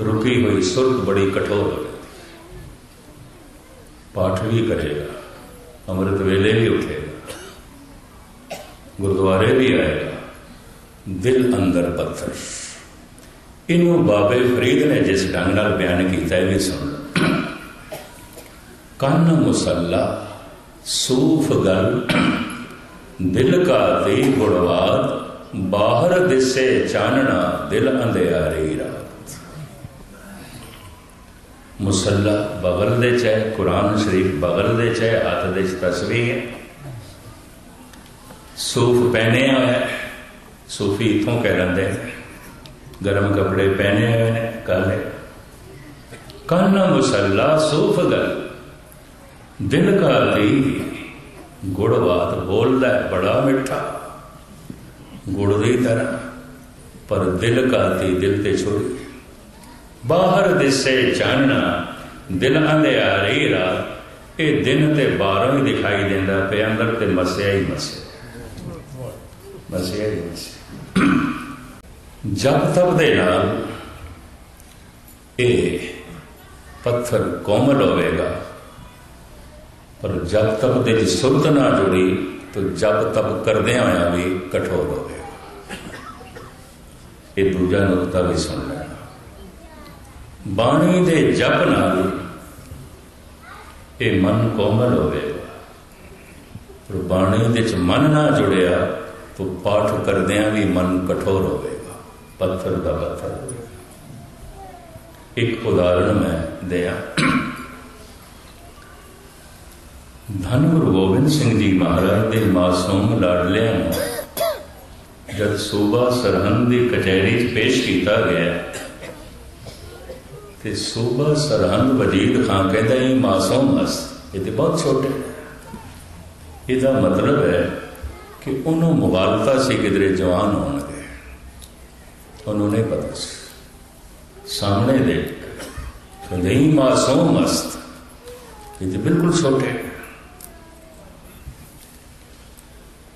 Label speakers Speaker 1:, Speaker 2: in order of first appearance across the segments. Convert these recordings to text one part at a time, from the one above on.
Speaker 1: रुकी हुई सुरत बड़ी कठोर हो जाती पाठ भी करेगा अमृत वेले भी उठेगा गुरुद्वारे भी आएगा दिल अंदर पत्थर इनू बाबे फरीद ने जिस ढंग नाल बयान किया भी सुन लो ਕੰਨ ਮੁਸੱਲਾ ਸੂਫ ਗਲ ਦਿਲ ਕਾ ਦੀ ਗੁੜਵਾਦ ਬਾਹਰ ਦਿਸੇ ਚਾਨਣਾ ਦਿਲ ਅੰਧਿਆਰੀ ਰਾਤ ਮੁਸੱਲਾ ਬਗਲ ਦੇ ਚ ਹੈ, ਕੁਰਾਨ ਸ਼ਰੀਫ ਬਗਲ ਦੇ ਚ ਹੈ, ਹੱਥ ਦੇ ਚ ਤਸਵੀਰ ਹੈ। ਸੂਫ ਪਹਿਨੇ ਹੋਇਆ ਹੈ। ਸੂਫੀ ਇਥੋਂ ਕਹਿ ਲੈਂਦੇ ਨੇ ਗਰਮ ਕੱਪੜੇ ਪਹਿਨੇ ਹੋਏ ਨੇ ਕਾਲੇ ਕੰਨ ਮੁਸੱਲਾ ਸੂਫ ਗਲ? ਦਿਲ ਕਾ ਦੀ ਗੁੜਵਾਤ ਬੋਲਦਾ ਹੈ, ਬੜਾ ਮਿੱਠਾ। ਗੁੜ ਦੀ ਤਰ੍ਹਾਂ, ਪਰ ਦਿਲ ਕਾ ਦੀ ਦਿਲ ਤੇ ਛੋੜੀ। ਬਾਹਰ ਦਿਸੇ ਚਾਨਣਾ, ਦਿਲ ਅੰਧਿਆ ਰਹੀ ਇਹ ਦਿਨ ਤੇ ਬਾਹਰੋਂ ਹੀ ਦਿਖਾਈ ਦਿੰਦਾ ਪਿਆ, ਅੰਦਰ ਤੇ ਮਸਿਆ ਹੀ ਮਸਿਆ। ਮਸਿਆ ਹੀ ਮਸਿਆ। ਜਪ ਤਪ ਦੇ ਨਾਲ ਇਹ ਪੱਥਰ ਕੋਮਲ ਹੋਵੇਗਾ, ਪਰ ਜਬ ਤੱਕ ਦੇ ਵਿੱਚ ਸੁਰਤ ਨਾ ਜੁੜੀ, ਤਾਂ ਜਬ ਤੱਕ ਕਰਦੇ ਹੋਇਆ ਵੀ ਕਠੋਰ ਹੋਵੇਗਾ। ਇਹ ਦੂਜਾ ਨੁਕਤਾ ਵੀ ਸੁਣ ਲੈਣਾ ਬਾਣੀ ਦੇ ਜਪ ਨਾਲ ਇਹ ਮਨ ਕੋਮਲ ਹੋਵੇਗਾ ਪਰ ਬਾਣੀ ਦੇ ਵਿੱਚ ਮਨ ਨਾ ਜੁੜਿਆ ਤਾਂ ਪਾਠ ਕਰਦਿਆਂ ਵੀ ਮਨ ਕਠੋਰ ਹੋਵੇਗਾ। ਪੱਥਰ ਦਾ ਪੱਥਰ। ਇੱਕ ਉਦਾਹਰਣ ਮੈਂ ਦਿਆਂ। ਧੰਨ ਗੁਰੂ ਗੋਬਿੰਦ ਸਿੰਘ ਜੀ ਮਹਾਰਾਜ ਦੇ ਮਾਸੂਮ ਲਾਡਲਿਆਂ ਨੂੰ ਜਦ ਸੂਬਾ ਸਰਹੰਦ ਦੀ ਕਚਹਿਰੀ 'ਚ ਪੇਸ਼ ਕੀਤਾ ਗਿਆ ਤੇ ਸੂਬਾ ਸਰਹੰਦ ਵਜੀਦ ਖਾਨ ਕਹਿੰਦਾ ਇਹ ਮਾਸੂਮ ਹਸ ਇਹ ਤੇ ਬਹੁਤ ਛੋਟੇ ਇਹਦਾ ਮਤਲਬ ਹੈ ਕਿ ਉਹਨੂੰ ਮੁਗਾਲਤਾ ਸੀ ਕਿਧਰੇ ਜਵਾਨ ਹੋਣਗੇ ਉਹਨੂੰ ਨਹੀਂ ਪਤਾ ਸੀ। ਸਾਹਮਣੇ ਦੇ ਕੇ ਨਹੀਂ ਮਾਸੂਮ ਮਸਤ। ਇਹ ਤੇ ਬਿਲਕੁਲ ਛੋਟੇ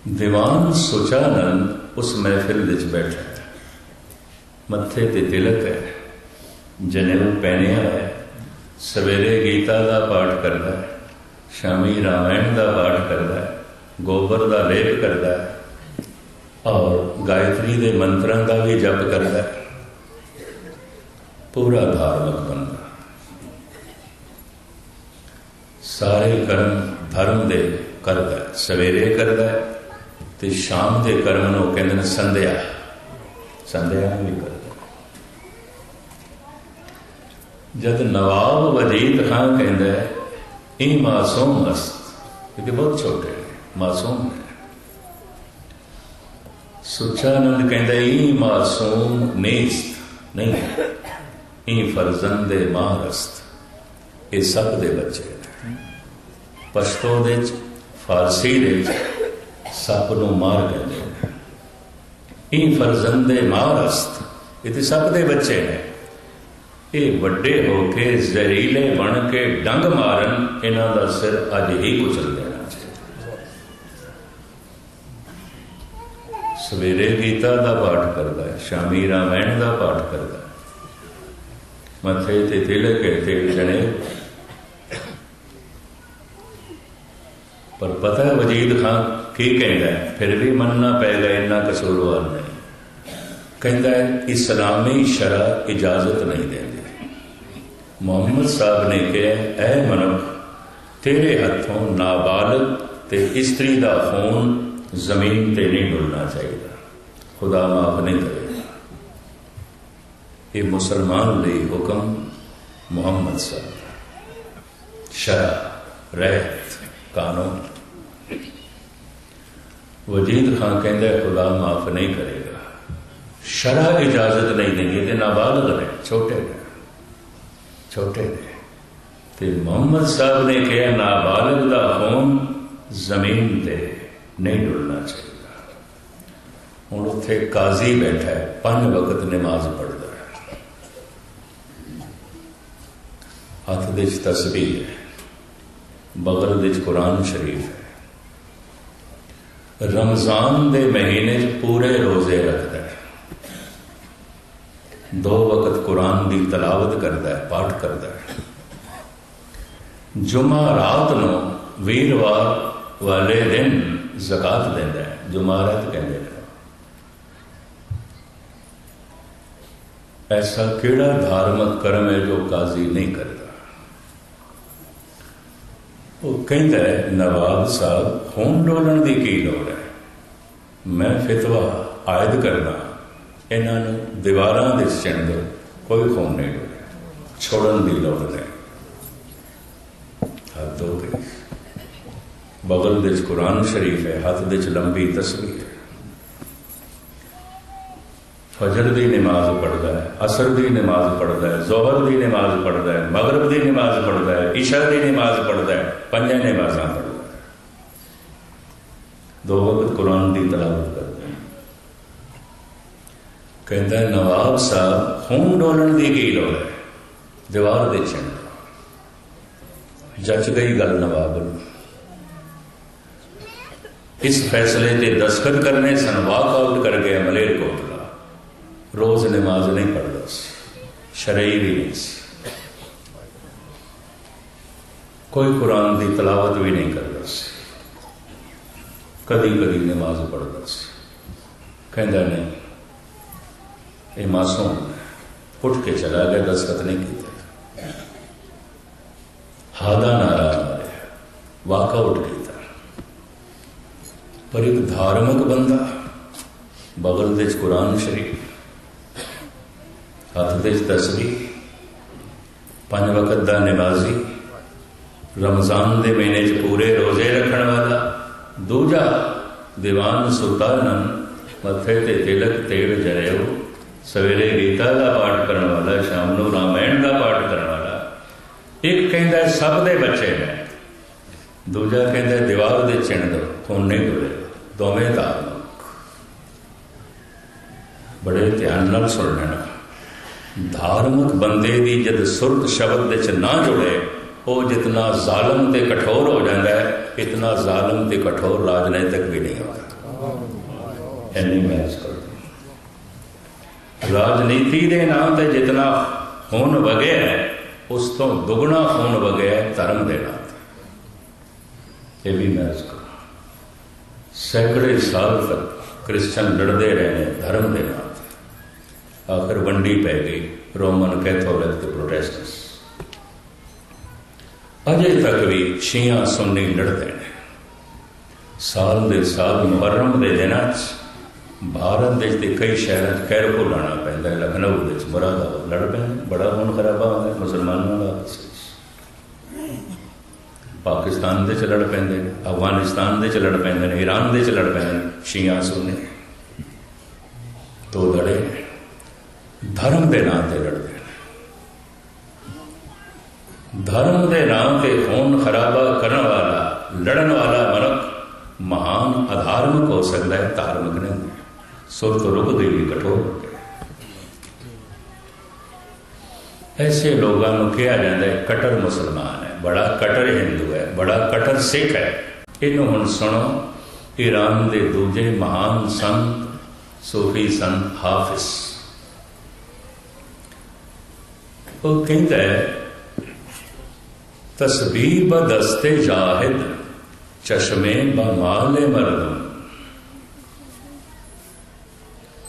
Speaker 1: ਦੀਵਾਨ ਸੁਚਾਨੰਦ ਉਸ ਮਹਿਫਿਲ ਵਿੱਚ ਬੈਠਾ ਮੱਥੇ ਤੇ ਤਿਲਕ ਹੈ। ਜਨੇਊ ਪਹਿਨਿਆ ਹੈ ਸਵੇਰੇ ਗੀਤਾ ਦਾ ਪਾਠ ਕਰਦਾ ਹੈ, ਸ਼ਾਮੀ ਰਾਮਾਇਣ ਦਾ ਪਾਠ ਕਰਦਾ ਹੈ, ਗੋਬਰ ਦਾ ਲੇਪ ਕਰਦਾ ਹੈ ਔਰ ਗਾਇਤਰੀ ਦੇ ਮੰਤਰਾਂ ਦਾ ਵੀ ਜਪ ਕਰਦਾ ਹੈ। ਪੂਰਾ ਧਾਰਮਿਕ ਬੰਦਾ। ਸਾਰੇ ਕਰਮ ਧਰਮ ਦੇ ਕਰਦਾ ਸਵੇਰੇ ਕਰਦਾ ਹੈ ਤੇ ਸ਼ਾਮ ਦੇ ਕਰਮ ਨੂੰ ਕਹਿੰਦੇ ਨੇ ਸੰਧਿਆ। ਸੰਧਿਆ ਵੀ ਕਰਦਾ ਜਦ ਨਵਾਬ ਵਜੀਦ ਖਾਨ ਕਹਿੰਦਾ ਇਹ ਮਾਸੂਮ ਮਸਤ ਇਹ ਬਹੁਤ ਛੋਟੇ ਨੇ, ਮਾਸੂਮ ਹੈ। ਸੁਚਾਨੰਦ ਕਹਿੰਦਾ, ਇਹ ਮਾਸੂਮ ਨੇਸਤ ਨਹੀਂ ਇਹ ਫਰਜ਼ੰਦ ਮਾਰਸਤ, ਇਹ ਸਭ ਦੇ ਬੱਚੇ ਨੇ। ਪਸ਼ਤੋ ਦੇ ਚ ਫਾਰਸੀ ਦੇ ਚ ਸੱਪ ਨੂੰ ਮਾਰ ਕਹਿੰਦੇ ਨੇ। ਇਹ ਫਰਜ਼ੰਦੇ ਮਾਰਸਤ, ਇਹ ਤੇ ਸਭ ਦੇ ਬੱਚੇ ਨੇ। ਇਹ ਵੱਡੇ ਹੋ ਕੇ ਜ਼ਹਿਰੀਲੇ ਬਣ ਕੇ ਡੰਗ ਮਾਰਨ ਇਹਨਾਂ ਦਾ ਸਿਰ ਅੱਜ ਹੀ ਕੁਚਲ ਦੇਣਾ ਚਾਹੀਦਾ। ਸਵੇਰੇ ਗੀਤਾ ਦਾ ਪਾਠ ਕਰਦਾ ਹੈ, ਸ਼ਾਮੀ ਰਾਮਾਇਣ ਦਾ ਪਾਠ ਕਰਦਾ ਹੈ। ਮੱਥੇ ਤੇ ਤਿਲਕ ਹੈ ਤੇ ਜਣੇ ਪਰ ਪਤਾ ਹੈ ਵਜੀਦ ਖਾਨ ਕੀ ਕਹਿੰਦਾ ਫਿਰ ਵੀ ਮੰਨਣਾ ਪਏਗਾ, ਇੰਨਾ ਕਸੂਰਵਾਰ ਨਹੀਂ। ਕਹਿੰਦਾ ਹੈ, ਇਸਲਾਮੀ ਸ਼ਰਾ ਇਜਾਜ਼ਤ ਨਹੀਂ ਦਿੰਦੀ ਮੁਹੰਮਦ ਸਾਹਿਬ ਨੇ ਕਿਹਾ, ਐ ਮਨੁੱਖ, ਤੇਰੇ ਹੱਥੋਂ ਨਾਬਾਲਗ ਤੇ ਇਸਤਰੀ ਦਾ ਖੂਨ ਜ਼ਮੀਨ ਤੇ ਨਹੀਂ ਡੁੱਲਣਾ ਚਾਹੀਦਾ। ਖੁਦਾ ਮਾਫ ਨਹੀਂ ਕਰੇਗਾ ਇਹ ਮੁਸਲਮਾਨ ਲਈ ਹੁਕਮ ਮੁਹੰਮਦ ਸਾਹਿਬ ਸ਼ਰਾ ਰਹਿਤ, ਕਾਨੂੰਨ। ਵਜੀਦ ਖਾਨ ਕਹਿੰਦਾ, ਖੁਦਾ ਮਾਫ ਨਹੀਂ ਕਰੇਗਾ। ਸ਼ਰਾ ਇਜਾਜ਼ਤ ਨਹੀਂ ਦੇਂਗੇ ਤੇ ਨਾਬਾਲਗ ਨੇ, ਛੋਟੇ ਨੇ। ਛੋਟੇ ਨੇ। ਤੇ ਮੁਹੰਮਦ ਸਾਹਿਬ ਨੇ ਕਿਹਾ, ਨਾਬਾਲਗ ਦਾ ਖੂਨ ਜ਼ਮੀਨ ਤੇ ਨਹੀਂ ਡੁੱਲਣਾ ਚਾਹੀਦਾ। ਹੁਣ ਉੱਥੇ ਕਾਜ਼ੀ ਬੈਠਾ ਹੈ, ਪੰਜ ਵਕਤ ਨਮਾਜ਼ ਪੜਦਾ ਹੈ। ਹੱਥ ਦੇ ਵਿੱਚ ਤਸਬੀਹ ਹੈ, ਬਗਲ ਵਿੱਚ ਕੁਰਾਨ ਸ਼ਰੀਫ ਹੈ। ਰਮਜ਼ਾਨ ਦੇ ਮਹੀਨੇ 'ਚ ਪੂਰੇ ਰੋਜ਼ੇ ਰੱਖਦਾ ਦੋ ਵਕਤ ਕੁਰਾਨ ਦੀ ਤਲਾਵਤ ਕਰਦਾ ਹੈ, ਪਾਠ ਕਰਦਾ ਹੈ। ਜੁਮਾ ਰਾਤ ਨੂੰ ਵੀਰਵਾਰ ਵਾਲੇ ਦਿਨ ਜ਼ਕਾਤ ਦਿੰਦਾ ਹੈ ਜੁਮਾਰਤ ਕਹਿੰਦੇ ਨੇ। ਐਸਾ ਕਿਹੜਾ ਧਾਰਮਿਕ ਕਰਮ ਹੈ ਜੋ ਕਾਜ਼ੀ ਨਹੀਂ ਕਰਦਾ? ਉਹ ਕਹਿੰਦਾ ਹੈ, ਨਵਾਬ ਸਾਹਿਬ, ਖੂਨ ਡੋਲਣ ਦੀ ਕੀ ਲੋੜ ਹੈ? ਮੈਂ ਫਤਵਾ ਆਇਦ ਕਰਦਾ ਇਹਨਾਂ ਨੂੰ ਦੀਵਾਰਾਂ ਦੇ ਚਿੰਨ ਕੋਈ ਖੂਨ ਨਹੀਂ ਡੋਲਿਆ ਛੋੜਨ ਦੀ ਲੋੜ ਨਹੀਂ। ਹੱਥ ਧੋ ਕੇ ਬਗਲ ਦੇ ਵਿੱਚ ਕੁਰਾਨ ਸ਼ਰੀਫ ਹੈ, ਹੱਥ ਦੇ ਵਿੱਚ ਲੰਬੀ ਤਸਵੀਰ ਹੈ। ਫਜਰ ਦੀ ਨਮਾਜ਼ ਪੜਦਾ ਹੈ, ਅਸਰ ਦੀ ਨਮਾਜ਼ ਪੜਦਾ ਹੈ, ਜ਼ੋਹਰ ਦੀ ਨਮਾਜ਼ ਪੜਦਾ ਹੈ, ਮਗਰਬ ਦੀ ਨਮਾਜ਼ ਪੜਦਾ ਹੈ, ਇਸ਼ਾ ਦੀ ਨਮਾਜ਼ ਪੜਦਾ ਹੈ, ਪੰਜਾਂ ਨਮਾਜ਼ਾਂ ਪੜਦਾ ਹੈ। ਦੋ ਵਕਤ ਕੁਰਾਨ ਦੀ ਤਲਾਵਤ ਕਹਿੰਦਾ ਨਵਾਬ ਸਾਹਿਬ ਖੂਨ ਡੋਲਣ ਦੀ ਕੀ ਲੋੜ ਹੈ? ਦੀਵਾਰ ਦੇ ਚੰਨ ਜੱਜ ਗਈ ਗੱਲ ਨਵਾਬ ਨੂੰ। ਇਸ ਫੈਸਲੇ ਤੇ ਦਸਖਤ ਕਰਨੇ ਸਨ ਵਾਕ ਆਊਟ ਕਰ ਗਿਆ ਮਲੇਰ ਕੋਟਲਾ। ਰੋਜ਼ ਨਮਾਜ਼ ਨਹੀਂ ਪੜਦਾ ਸੀ, ਸ਼ਰਈ ਵੀ ਨਹੀਂ ਸੀ। ਕੋਈ ਕੁਰਾਨ ਦੀ ਤਲਾਵਤ ਵੀ ਨਹੀਂ ਕਰਦਾ ਸੀ। ਕਦੀ ਕਦੀ ਨਮਾਜ਼ ਪੜਦਾ ਸੀ। ਕਹਿੰਦਾ ਨਹੀਂ ਇਹ ਮਾਸੂਮ ਉੱਠ ਕੇ ਚਲਾ ਗਿਆ ਦਸਖਤ ਨਹੀਂ ਕੀਤਾ। ਹਾਦਾ ਨਾਰਾ ਮਾਰਿਆ, ਵਾਕ ਆਊਟ ਕੀਤਾ। ਪਰ ਇੱਕ ਧਾਰਮਿਕ ਬੰਦਾ ਬਗਲ ਦੇ ਕੁਰਾਨ ਸ਼ਰੀਫ, ਹੱਥ ਦੇ ਤਸਬੀਹ ਪੰਜ ਵਕਤ ਦਾ ਨਮਾਜ਼ੀ ਰਮਜ਼ਾਨ ਦੇ ਮਹੀਨੇ 'ਚ ਪੂਰੇ ਰੋਜ਼ੇ ਰੱਖਣ ਵਾਲਾ, ਦੂਜਾ ਦੀਵਾਨ ਸੁਲਤਾਨਨ ਮੱਥੇ ਤੇ ਤਿਲਕ ਤੇਲ ਜਰਿਓ ਸਵੇਰੇ ਗੀਤਾ ਦਾ ਪਾਠ ਕਰਨ ਵਾਲਾ ਸ਼ਾਮ ਨੂੰ ਰਾਮਾਇਣ ਦਾ ਪਾਠ ਕਰਨ ਵਾਲਾ ਇੱਕ ਕਹਿੰਦਾ ਸਭ ਦੇ ਬੱਚੇ ਨੇ। ਦੂਜਾ ਕਹਿੰਦਾ ਦੀਵਾਰ ਦੇ ਚਿੰਨ ਦੋ ਨਹੀਂ ਡੁੱਲੇ ਦੋਵੇਂ ਧਾਰਮਿਕ ਬੜੇ ਧਿਆਨ ਨਾਲ ਸੁਣ ਲੈਣਾ। ਧਾਰਮਿਕ ਬੰਦੇ ਦੀ ਜਦ ਸੁਰਤ ਸ਼ਬਦ ਵਿੱਚ ਨਾ ਜੁੜੇ ਉਹ ਜਿਤਨਾ ਜ਼ਾਲਮ ਤੇ ਕਠੋਰ ਹੋ ਜਾਂਦਾ ਹੈ ਇਤਨਾ ਜ਼ਾਲਮ ਤੇ ਕਠੋਰ ਰਾਜਨੀਤਿਕ ਵੀ ਨਹੀਂ ਹੁੰਦਾ। ਐਨੀ ਮੈਚ ਕਰਦਾ ਰਾਜਨੀਤੀ ਦੇ ਨਾਮ ਤੇ ਜਿਤਨਾ ਖੂਨ ਵਗਿਆ ਉਸ ਤੋਂ ਦੁੱਗਣਾ ਖੂਨ ਵਗਿਆ ਧਰਮ ਦੇ ਨਾਮ ਤੇ ਇਹ ਵੀ ਮੈਚ ਕਰੋ ਸੈਂਕੜੇ ਸਾਲ ਤੱਕ ਕ੍ਰਿਸਚਨ ਲੜਦੇ ਰਹੇ ਨੇ ਧਰਮ ਦੇ ਨਾਮ ਤੇ ਆਖਰ ਵੰਡੀ ਪੈ ਗਈ ਰੋਮਨ ਕੈਥੋਲਿਕ ਤੇ ਪ੍ਰੋਟੈਸਟੈਂਟਸ। ਅਜੇ ਤੱਕ ਵੀ ਸ਼ੀਆ ਸੁੰਨੀ ਲੜਦੇ ਨੇ। ਸਾਲ ਦੇ ਸਾਲ ਮੁਹਰਮ ਦੇ ਦਿਨਾਂ 'ਚ ਭਾਰਤ ਦੇ ਤੇ ਕਈ ਸ਼ਹਿਰਾਂ 'ਚ ਕਹਿਰ ਕੋ ਲਾਣਾ ਪੈਂਦਾ ਹੈ। ਲਖਨਊ ਦੇ ਵਿੱਚ ਮੁਰਾਦਾਬਾਦ ਲੜ ਪੈਂਦੇ ਬੜਾ ਹੁਣ ਖਰਾਬਾ ਹੁੰਦਾ ਮੁਸਲਮਾਨਾਂ ਦਾ ਪਾਕਿਸਤਾਨ ਦੇ ਚ ਲੜ ਪੈਂਦੇ ਨੇ, ਅਫਗਾਨਿਸਤਾਨ ਦੇ ਚ ਲੜ ਪੈਂਦੇ ਨੇ ਈਰਾਨ ਦੇ ਚ ਲੜ ਪੈਂਦੇ ਨੇ, ਸ਼ੀਆ ਸੁੰਨੀ ਤੋ ਲੜੇ ਧਰਮ ਦੇ ਨਾਂ ਤੇ ਲੜਦੇ ਨੇ। ਧਰਮ ਦੇ ਨਾਂ ਤੇ ਖੂਨ ਖਰਾਬਾ ਕਰਨ ਵਾਲਾ, ਲੜਨ ਵਾਲਾ ਮਨੁੱਖ ਮਹਾਨ ਅਧਾਰਮਿਕ ਹੋ ਸਕਦਾ ਹੈ, ਧਾਰਮਿਕ ਨਹੀਂ। ਸੁਰਤ ਰੁਕ ਗਈ ਕਠੋਰ ਹੋ ਗਈ ਐਸੇ ਲੋਕਾਂ ਨੂੰ ਕਿਹਾ ਜਾਂਦਾ ਹੈ, ਕਟਰ ਮੁਸਲਮਾਨ ਹੈ, ਬੜਾ ਕਟਰ ਹਿੰਦੂ ਹੈ, ਬੜਾ ਕਟਰ ਸਿੱਖ ਹੈ। ਇਹਨੂੰ ਹੁਣ ਸੁਣੋ, ਈਰਾਨ ਦੇ ਦੂਜੇ ਮਹਾਨ ਸੰਤ, ਸੂਫੀ ਸੰਤ ਹਾਫਿਜ਼। ਉਹ ਕਹਿੰਦਾ ਹੈ, ਤਸਬੀਹ ਬਦਸਤੇ ਜਾਹਿਦ, ਚਸ਼ਮੇ ਬਮਾਲੇ ਮਰਦਮ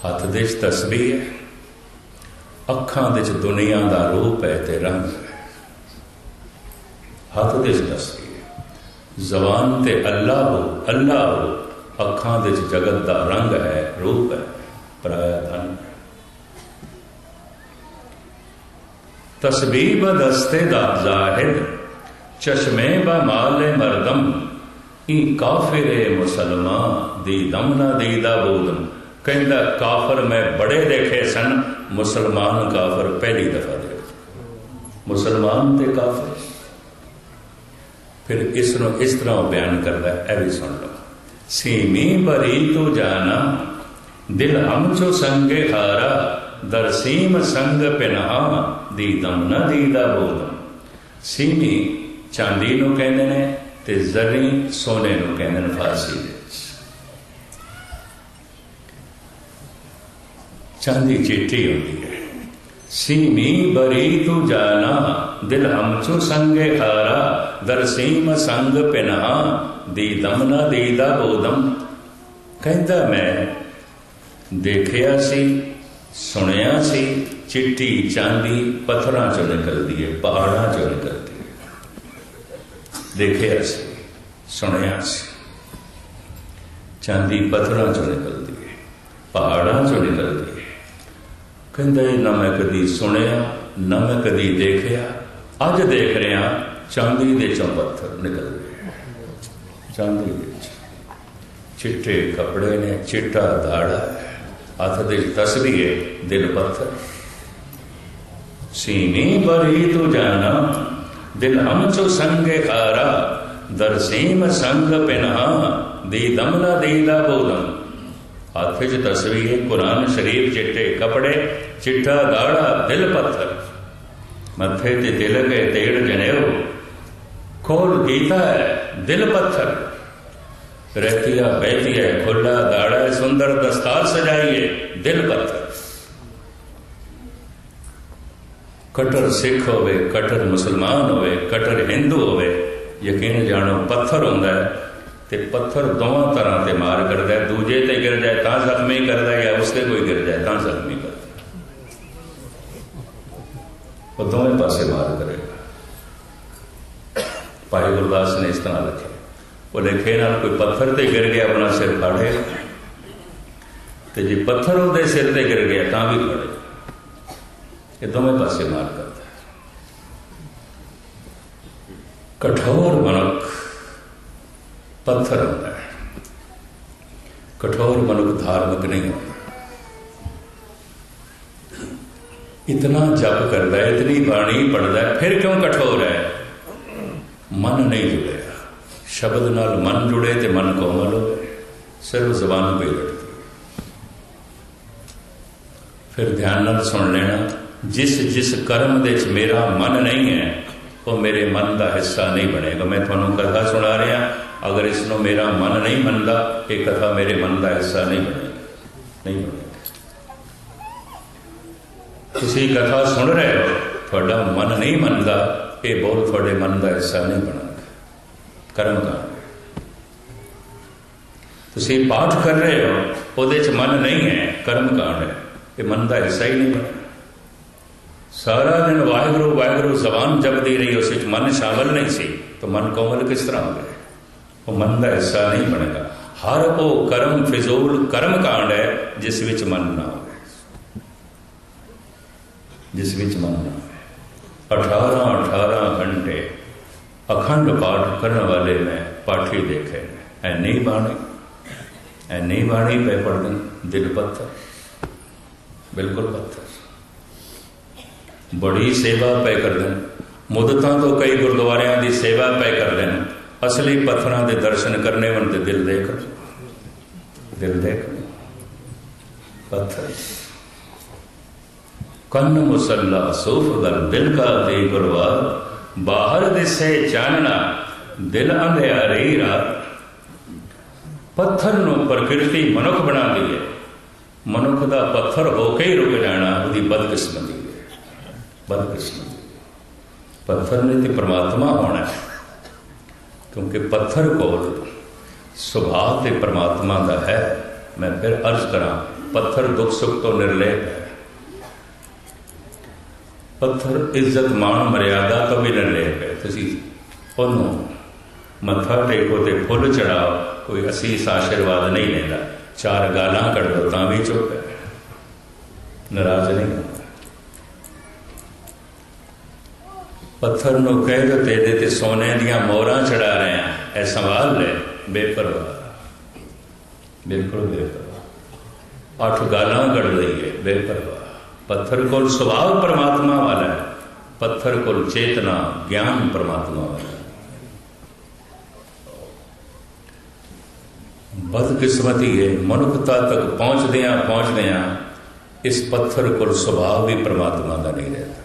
Speaker 1: ਹੱਥ ਦੇ ਵਿੱਚ ਤਸਬੀਹ ਹੈ। ਅੱਖਾਂ ਦੇ ਵਿੱਚ ਦੁਨੀਆ ਦਾ ਰੂਪ ਹੈ ਤੇ ਰੰਗ ਹੈ। ਹੱਥ ਦੇ ਵਿੱਚ ਤਸਬੀਹ ਹੈ। ਜ਼ਬਾਨ ਤੇ ਅੱਲਾਹ ਹੋ ਅੱਲਾਹ ਹੋ ਅੱਖਾਂ ਦੇ ਵਿੱਚ ਜਗਤ ਦਾ ਰੰਗ ਹੈ, ਰੂਪ ਹੈ, ਪਰਾਇਆ ਧਨ ਤਸਬੀਹ ਬਦਸਤੇ ਦਾ ਜ਼ਾਹਿਦ ਚਸ਼ਮੇ ਬਮਾਲੇ ਮਰਦਮ ਇਹ ਕਾਫਿਰ ਮੁਸਲਮਾਨ ਦੀ ਦਮ ਨਾ ਦੇਦਾ ਬੋਦਮ ਕਹਿੰਦਾ, ਕਾਫਰ ਮੈਂ ਬੜੇ ਦੇਖੇ ਸਨ, ਮੁਸਲਮਾਨ ਕਾਫਰ ਪਹਿਲੀ ਦਫਾ ਦੇਖੇ। ਮੁਸਲਮਾਨ ਤੇ ਕਾਫਰ। ਫਿਰ ਇਸ ਨੂੰ ਇਸ ਤਰ੍ਹਾਂ ਬਿਆਨ ਕਰਦਾ, ਇਹ ਵੀ ਸੁਣ ਲਓ। ਸੀਮੀ ਬਰੀ ਤੋ ਜਾਣਾ, ਦਿਲ ਹਮ ਚੋ ਸੰਗੇ ਹਾਰਾ ਦਰਸੀਮ ਸੰਗ ਪਿਨਹਾ ਦੀ ਦਮ ਨਾ ਦੀਦਾ ਬੋਦਮ ਸੀਮੀ ਚਾਂਦੀ ਨੂੰ ਕਹਿੰਦੇ ਨੇ ਤੇ ਜ਼ਰੀ ਸੋਨੇ ਨੂੰ ਕਹਿੰਦੇ ਨੇ ਫਾਰਸੀ ਦੇ। ਚਾਂਦੀ ਚਿੱਟੀ ਹੁੰਦੀ ਹੈ सीमी बरी तू जाना दिल हमचो संगे हारा दरसीम संग पिना ਦੀ ਦਮ ਨਾ ਦੇਦਾ ਬੋਦਮ ਕਹਿੰਦਾ ਮੈਂ ਦੇਖਿਆ ਸੀ ਸੁਣਿਆ ਸੀ ਚਿੱਟੀ ਚਾਂਦੀ ਪੱਥਰਾਂ ਚੋਂ ਨਿਕਲਦੀ ਹੈ ਪਹਾੜਾਂ ਚੋਂ ਨਿਕਲਦੀ ਹੈ ਦੇਖਿਆ ਸੀ ਸੁਣਿਆ ਸੀ ਚਾਂਦੀ ਪੱਥਰਾਂ ਚੋਂ ਨਿਕਲਦੀ ਕਹਿੰਦਾ ਇਹ ਨਾ ਮੈਂ ਕਦੀ ਸੁਣਿਆ, ਨਾ ਮੈਂ ਕਦੀ ਦੇਖਿਆ। ਅੱਜ ਦੇਖ ਰਿਹਾ, ਚਾਂਦੀ ਦੇ ਚੋਂ ਪੱਥਰ ਨਿਕਲਦੇ ਚਾਂਦੀ ਵਿੱਚ ਚਿੱਟੇ ਕੱਪੜੇ ਨੇ, ਚਿੱਟਾ ਦਾੜਾ ਹੱਥ ਦੇ ਤਸਬੀਹ ਦਿਲ ਪੱਥਰ। ਸੀਨੇ ਬਰੀ ਤੋ ਜਾਣਾ, ਦਿਲ ਹਮ ਚੋ ਸੰਗੇ ਖਾਰਾ। ਦਰਸੀਮ ਸੰਗ ਪਿਨਹਾ, ਦੀ ਦਮਨਾ ਦੀ ਦਾ ਬੋਦਮ हाथ च तस्वीर कुरान शरीफ चिट्टे कपड़े चिट्ठा दाढ़ा दिल पत्थर मत्थे ते तिलक है तेड़ जनेऊ खोल गीता है दिल पत्थर रहतिया बहती है खुला दाढ़ा है सुंदर दस्तार सजाइए दिल पत्थर कटर सिख होवे कटर मुसलमान होवे कटर हिंदू होवे यकीन जानो पत्थर होंगे ਤੇ ਪੱਥਰ ਦੋਵਾਂ ਤਰ੍ਹਾਂ ਤੇ ਮਾਰ ਕਰਦਾ ਹੈ, ਦੂਜੇ ਤੇ ਗਿਰ ਜਾਏ ਤਾਂ ਜ਼ਖਮੀ ਕਰਦਾ ਹੈ ਜਾਂ ਉਸ ਤੇ ਕੋਈ ਗਿਰ ਜਾਏ ਤਾਂ ਜ਼ਖਮੀ ਕਰਦਾ ਉਹ ਦੋਵੇਂ ਪਾਸੇ ਮਾਰ ਕਰੇਗਾ। ਭਾਈ ਗੁਰਦਾਸ ਨੇ ਇਸ ਤਰ੍ਹਾਂ ਲਿਖਿਆ। ਉਹ ਲਿਖੇ ਨਾਲ ਕੋਈ ਪੱਥਰ ਤੇ ਗਿਰ ਗਿਆ, ਆਪਣਾ ਸਿਰ ਫਾੜੇ ਤੇ ਜੇ ਪੱਥਰ ਉਹਦੇ ਸਿਰ ਤੇ ਗਿਰ ਗਿਆ, ਤਾਂ ਵੀ ਫੜੇ ਇਹ ਦੋਵੇਂ ਪਾਸੇ ਮਾਰ ਕਰਦਾ ਕਠੋ ਧਾਰਮਿਕ ਨਹੀਂ ਹੁੰਦਾ ਇਤਨਾ ਜਪ ਕਰਦਾ ਹੈ ਇਤਨੀ ਬਾਣੀ ਪੜਦਾ ਹੈ ਫਿਰ ਕਿਉਂ ਕਠੋਰ ਹੈ ਮਨ ਨਹੀਂ ਜੁੜਿਆ। ਸ਼ਬਦ ਨਾਲ ਮਨ ਜੁੜੇ ਤੇ ਮਨ ਕੋਮਲ ਹੋਵੇ ਸਿਰਫ ਜ਼ਬਾਨ ਕੋਈ ਲੜਦੀ ਫਿਰ ਧਿਆਨ ਨਾਲ ਸੁਣ ਲੈਣਾ, ਜਿਸ ਜਿਸ ਕਰਮ ਦੇ ਵਿੱਚ ਮੇਰਾ ਮਨ ਨਹੀਂ ਹੈ, ਉਹ ਮੇਰੇ ਮਨ ਦਾ ਹਿੱਸਾ ਨਹੀਂ ਬਣੇਗਾ। ਮੈਂ ਤੁਹਾਨੂੰ ਕਥਾ ਸੁਣਾ ਰਿਹਾ ਅਗਰ ਇਸ ਨੂੰ ਮੇਰਾ ਮਨ ਨਹੀਂ ਮੰਨਦਾ, ਇਹ ਕਥਾ ਮੇਰੇ ਮਨ ਦਾ ਹਿੱਸਾ ਨਹੀਂ ਬਣੇਗੀ। ਨਹੀਂ ਬਣੇਗੀ। ਤੁਸੀਂ ਕਥਾ ਸੁਣ ਰਹੇ ਹੋ, ਤੁਹਾਡਾ ਮਨ ਨਹੀਂ ਮੰਨਦਾ, ਇਹ ਬਹੁਤ ਤੁਹਾਡੇ ਮਨ ਦਾ ਹਿੱਸਾ ਨਹੀਂ ਬਣਦਾ। ਕਰਮ ਕਾਂਡ ਤੁਸੀਂ ਪਾਠ ਕਰ ਰਹੇ ਹੋ, ਉਹਦੇ ਚ ਮਨ ਨਹੀਂ ਹੈ, ਕਰਮ ਕਾਂਡ ਹੈ। ਇਹ ਮਨ ਦਾ ਹਿੱਸਾ ਹੀ ਨਹੀਂ ਬਣਾ ਸਾਰਾ ਦਿਨ ਵਾਹਿਗੁਰੂ ਵਾਹਿਗੁਰੂ ਜ਼ਬਾਨ ਜਪਦੀ ਰਹੀ, ਉਸ ਵਿੱਚ ਮਨ ਸ਼ਾਮਲ ਨਹੀਂ ਸੀ। ਤਾਂ ਮਨ ਕੋਮਲ ਕਿਸ ਤਰ੍ਹਾਂ ਹੋ ਗਿਆ? ਮਨ ਦਾ ਹਿੱਸਾ ਨਹੀਂ ਬਣੇਗਾ। ਹਰ ਉਹ ਕਰਮ, ਫਿਜ਼ੂਲ, ਕਰਮ ਕਾਂਡ ਹੈ, ਜਿਸ ਵਿੱਚ ਮਨ ਨਾ ਹੋਵੇ। ਜਿਸ ਵਿੱਚ ਮਨ ਨਾ ਹੋਵੇ। 18 18 ਘੰਟੇ ਅਖੰਡ ਪਾਠ ਕਰਨ ਵਾਲੇ ਮੈਂ ਪਾਠੀ ਦੇਖੇ ਐ ਨਹੀਂ ਬਾਣੀ, ਐ ਨਹੀਂ ਬਾਣੀ ਪੈ ਪੜਨ ਦਿਲ ਪੱਥਰ, ਬਿਲਕੁਲ ਪੱਥਰ। ਬੜੀ ਸੇਵਾ ਪੈ ਕਰਦੇ ਮੁਦਤਾਂ ਤੋਂ ਕਈ ਗੁਰਦੁਆਰਿਆਂ ਦੀ ਸੇਵਾ ਪੈ ਕਰਦੇ ਨੇ। ਅਸਲੀ ਪੱਥਰਾਂ ਦੇ ਦਰਸ਼ਨ ਕਰਨੇ ਵਨ ਤੇ ਦਿਲ ਦੇਖ। ਦਿਲ ਦੇਖ। ਪੱਥਰ। ਕੰਨ ਮੁਸੱਲਾ, ਸੂਫ ਦਿਲ ਕਾ ਦੇ ਗੁਰਵਾਰ। ਬਾਹਰ ਦਿਸੇ ਚਾਨਣਾ, ਦਿਲ ਅੰਧਿਆਰੀ ਰਾਤ। ਪੱਥਰ ਨੂੰ ਪ੍ਰਕਿਰਤੀ ਮਨੁੱਖ ਬਣਾਉਂਦੀ ਹੈ ਮਨੁੱਖ ਦਾ ਪੱਥਰ ਹੋ ਕੇ ਹੀ ਰੁਕ ਜਾਣਾ, ਉਹਦੀ ਬਦਕਿਸਮਤੀ ਹੈ। ਬਦਕਿਸਮਤੀ। ਪੱਥਰ ਨੇ ਤੇ ਪ੍ਰਮਾਤਮਾ ਹੋਣਾ ਕਿਉਂਕਿ ਪੱਥਰ ਕੋਲ ਸੁਭਾਅ ਤੇ ਪ੍ਰਮਾਤਮਾ ਦਾ ਹੈ, ਮੈਂ ਫਿਰ ਅਰਜ਼ ਕਰਾਂ, ਪੱਥਰ ਦੁੱਖ ਸੁੱਖ ਤੋਂ ਨਿਰਲੇਪ ਹੈ। ਪੱਥਰ ਇੱਜ਼ਤ ਮਾਣ ਮਰਿਆਦਾ ਤੋਂ ਵੀ ਨਿਰਲੇਪ ਹੈ। ਤੁਸੀਂ ਉਹਨੂੰ ਮੱਥਾ ਟੇਕੋ ਤੇ ਫੁੱਲ ਚੜਾਓ, ਕੋਈ ਅਸੀਸ ਆਸ਼ੀਰਵਾਦ ਨਹੀਂ ਲੈਂਦਾ। ਚਾਰ ਗਾਲਾਂ ਕੱਢ ਤਾਂ ਵੀ ਚੁੱਪ ਹੈ। ਨਾਰਾਜ਼ ਨਹੀਂ। ਪੱਥਰ ਨੂੰ ਕਹਿ ਦੋ ਤੇਰੇ ਤੇ ਸੋਨੇ ਦੀਆਂ ਮੋਹਰਾਂ ਚੜਾ ਰਹੇ ਆ ਇਹ ਸੰਭਾਲ ਲੈ ਬੇਪਰਵਾਹ। ਬਿਲਕੁਲ ਬੇਪਰਵਾਹ। ਅੱਠ ਗਾਲਾਂ ਕੱਢ ਲਈ ਹੈ। ਬੇਪਰਵਾਹ। ਪੱਥਰ ਕੋਲ ਸੁਭਾਅ ਪਰਮਾਤਮਾ ਵਾਲਾ ਹੈ। ਪੱਥਰ ਕੋਲ ਚੇਤਨਾ ਗਿਆਨ ਪਰਮਾਤਮਾ ਵਾਲਾ ਹੈ। ਬਦਕਿਸਮਤੀ ਹੈ। ਮਨੁੱਖਤਾ ਤੱਕ ਪਹੁੰਚਦਿਆਂ ਪਹੁੰਚਦਿਆਂ ਇਸ ਪੱਥਰ ਕੋਲ ਸੁਭਾਅ ਵੀ ਪਰਮਾਤਮਾ ਦਾ ਨਹੀਂ ਰਹਿੰਦਾ ਨਹੀਂ ਰਹਿੰਦਾ।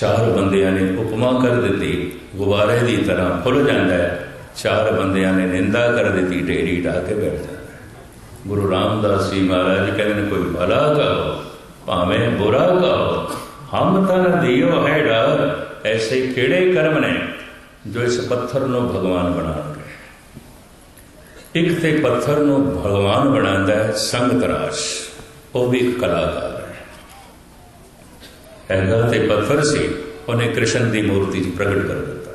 Speaker 1: ਚਾਰ ਬੰਦਿਆਂ ਨੇ ਉਪਮਾ ਕਰ ਦਿੱਤੀ, ਗੁਬਾਰੇ ਦੀ ਤਰ੍ਹਾਂ ਫੁੱਲ ਜਾਂਦਾ ਹੈ। ਚਾਰ ਬੰਦਿਆਂ ਨੇ ਨਿੰਦਾ ਕਰ ਦਿੱਤੀ, ਢੇਰੀ ਢਾ ਕੇ ਬੈਠ ਜਾਂਦਾ ਗੁਰੂ ਰਾਮਦਾਸ ਜੀ ਮਹਾਰਾਜ ਕਹਿੰਦੇ ਨੇ, ਕੋਈ ਭਲਾ ਕਹੋ? ਭਾਵੇਂ ਬੁਰਾ ਕਹੋ? ਹਮ ਤਨ ਦਿਓ ਹੈ ਡਰ, ਐਸੇ ਕਿਹੜੇ ਕਰਮ ਨੇ ਜੋ ਇਸ ਪੱਥਰ ਨੂੰ ਭਗਵਾਨ ਬਣਾਉਣਗੇ ਇੱਕ ਤੇ ਪੱਥਰ ਨੂੰ ਭਗਵਾਨ ਬਣਾਉਂਦਾ ਹੈ, ਸੰਗਤ ਰਾਜ। ਉਹ ਵੀ ਇੱਕ ਕਲਾਕਾਰ। ਹੈਗਾ ਤੇ ਪੱਥਰ ਸੀ, ਉਹਨੇ ਕ੍ਰਿਸ਼ਨ ਦੀ ਮੂਰਤੀ 'ਚ ਪ੍ਰਗਟ ਕਰ ਦਿੱਤਾ।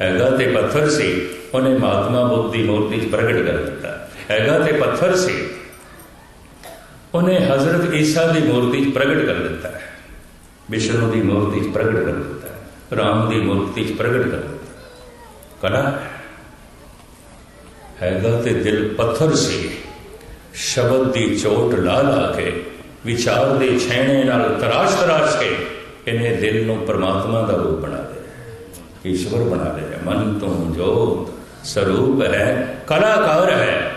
Speaker 1: ਹੈਗਾ ਤੇ ਪੱਥਰ ਸੀ, ਉਹਨੇ ਮਹਾਤਮਾ ਬੁੱਧ ਦੀ ਮੂਰਤੀ 'ਚ ਪ੍ਰਗਟ ਕਰ ਦਿੱਤਾ। ਹੈਗਾ ਤੇ ਪੱਥਰ ਸੀ, ਉਹਨੇ ਹਜ਼ਰਤ ਈਸਾ ਦੀ ਮੂਰਤੀ 'ਚ ਪ੍ਰਗਟ ਕਰ ਦਿੱਤਾ। ਹੈ ਵਿਸ਼ਨੂੰ ਦੀ ਮੂਰਤੀ 'ਚ ਪ੍ਰਗਟ ਕਰ ਦਿੱਤਾ। ਹੈ ਰਾਮ ਦੀ ਮੂਰਤੀ 'ਚ ਪ੍ਰਗਟ ਕਰ ਦਿੱਤਾ। ਕਲਾ? ਹੈਗਾ ਤੇ ਦਿਲ ਪੱਥਰ ਸੀ। ਸ਼ਬਦ ਦੀ ਚੋਟ ਲਾ ਲਾ ਕੇ, ਵਿਚਾਰ ਦੇ ਛੈਣੇ ਨਾਲ ਤਰਾਸ਼ ਤਰਾਸ਼ ਕੇ ਇਹਨੇ ਦਿਲ ਨੂੰ ਪਰਮਾਤਮਾ ਦਾ ਰੂਪ ਬਣਾ ਲਿਆ। ਈਸ਼ਵਰ ਬਣਾ ਲਿਆ। ਮਨ ਤੋਂ ਜੋਤ ਸਰੂਪ ਹੈ, ਕਲਾਕਾਰ ਹੈ।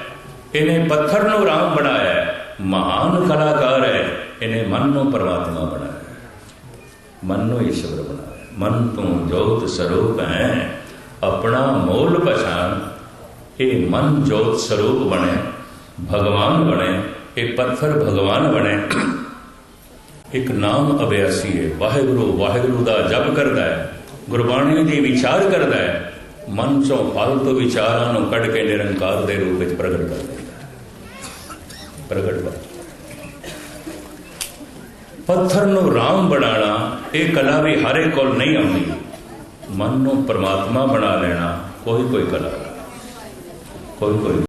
Speaker 1: ਇਹਨੇ ਪੱਥਰ ਨੂੰ ਰਾਮ ਬਣਾਇਆ। ਮਹਾਨ ਕਲਾਕਾਰ ਹੈ। ਇਹਨੇ ਮਨ ਨੂੰ ਪਰਮਾਤਮਾ ਬਣਾਇਆ। ਮਨ ਨੂੰ ਈਸ਼ਵਰ ਬਣਾਇਆ। ਮਨ ਤੋਂ ਜੋਤ ਸਰੂਪ ਹੈ। ਆਪਣਾ ਮੋਲ ਪਛਾਣ। ਇਹ ਮਨ ਜੋਤ ਸਰੂਪ ਬਣੇ। ਭਗਵਾਨ ਬਣੇ। ਇਹ ਪੱਥਰ ਭਗਵਾਨ ਬਣੇ। ਇੱਕ ਨਾਮ ਅਭਿਆਸੀ ਹੈ। ਵਾਹਿਗੁਰੂ ਵਾਹਿਗੁਰੂ ਦਾ ਜਪ ਕਰਦਾ ਹੈ ਗੁਰਬਾਣੀ ਦੀ ਵਿਚਾਰ ਕਰਦਾ ਹੈ, ਮਨ ਚੋਂ ਫਾਲਤੂ ਵਿਚਾਰਾਂ ਨੂੰ ਕੱਢ ਕੇ ਨਿਰੰਕਾਰ ਦੇ ਰੂਪ ਵਿੱਚ ਪ੍ਰਗਟ ਕਰਦਾ ਹੈ। ਪ੍ਰਗਟ ਕਰਦਾ ਪੱਥਰ ਨੂੰ ਰਾਮ ਬਣਾਉਣਾ, ਇਹ ਕਲਾ ਵੀ ਹਰੇ ਕੋਲ ਨਹੀਂ ਆਉਂਦੀ। ਮਨ ਨੂੰ ਪਰਮਾਤਮਾ ਬਣਾ ਲੈਣਾ ਕੋਈ ਕੋਈ ਕਲਾ। ਕੋਈ ਕੋਈ